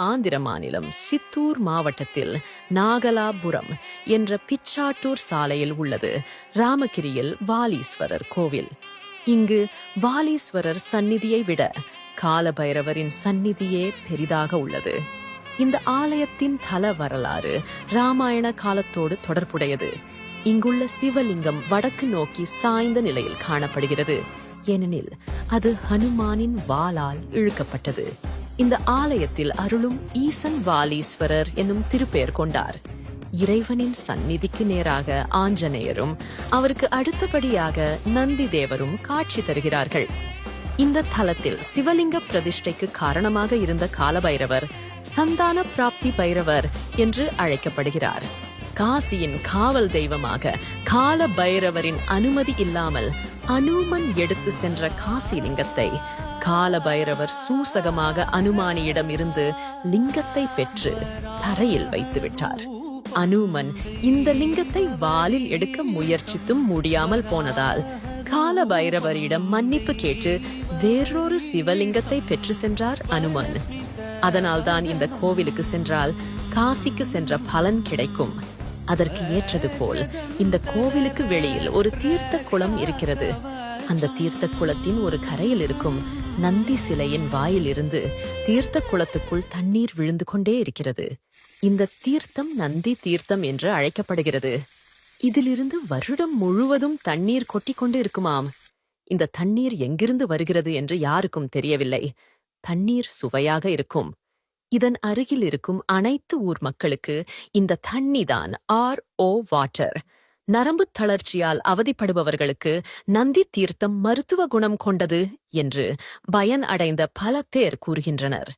ஆந்திர மாநிலம் சித்தூர் மாவட்டத்தில் நாகலாபுரம் என்ற பிச்சாட்டூர் சாலையில் உள்ளது ராமகிரியில் வாலீஸ்வரர் கோவில். இங்கு வாலீஸ்வரர் சந்நிதியை விட காலபைரவரின் சந்நிதியே பெரிதாக உள்ளது. இந்த ஆலயத்தின் தல வரலாறு ராமாயண காலத்தோடு தொடர்புடையது. இங்குள்ள சிவலிங்கம் வடக்கு நோக்கி சாய்ந்த நிலையில் காணப்படுகிறது. ஏனெனில் அது ஹனுமானின் வாளால் இழுக்கப்பட்டது. இந்த ஆலயத்தில் அருளும் ஈசன் வாலீஸ்வரர் என்னும் திருப்பெயர் கொண்டார். இறைவனின் சந்நிதிக்கு நேராக ஆஞ்சநேயரும் அவருக்கு அடுத்தபடியாக நந்தி தேவரும் காட்சி தருகிறார்கள். இந்த தலத்தில் சிவலிங்க பிரதிஷ்டைக்கு காரணமாக இருந்த காலபைரவர் சந்தான பிராப்தி பைரவர் என்று அழைக்கப்படுகிறார். காசியின் காவல் தெய்வமாக கால பைரவரின் அனுமதி இல்லாமல் அனுமன் எடுத்து சென்ற காசி காலபைரவர் கால பைரவர் சூசகமாக அனுமானியிடம் இருந்து லிங்கத்தை பெற்று தரையில் வைத்து விட்டார் அனுமன் இந்த லிங்கத்தை வாலில் எடுக்க முயற்சித்தும் முடியாமல் போனதால் கால பைரவரிடம் மன்னிப்பு கேட்டு வேறொரு சிவலிங்கத்தை பெற்று சென்றார் அனுமன். அதனால்தான் இந்த கோவிலுக்கு சென்றால் காசிக்கு சென்ற பலன் கிடைக்கும். அதற்கு ஏற்றது போல் இந்த கோவிலுக்கு வெளியில் ஒரு தீர்த்த குளம் இருக்கிறது. அந்த தீர்த்த குளத்தின் ஒரு கரையில் இருக்கும் நந்தி சிலையின் வாயிலிருந்து தீர்த்த குளத்துக்குள் தண்ணீர் விழுந்து கொண்டே இருக்கிறது. இந்த தீர்த்தம் நந்தி தீர்த்தம் என்று அழைக்கப்படுகிறது. இதிலிருந்து வருடம் முழுவதும் தண்ணீர் கொட்டி கொண்டு இருக்குமாம். இந்த தண்ணீர் எங்கிருந்து வருகிறது என்று யாருக்கும் தெரியவில்லை. தண்ணீர் சுவையாக இருக்கும். இதன் அருகில் இருக்கும் அனைத்து ஊர் மக்களுக்கு இந்த தண்ணிதான் ஆர் ஓ வாட்டர். நரம்பு தளர்ச்சியால் அவதிப்படுபவர்களுக்கு நந்தி தீர்த்தம் மருத்துவ குணம் கொண்டது என்று பயன் அடைந்த பல பேர் கூறுகின்றனர்.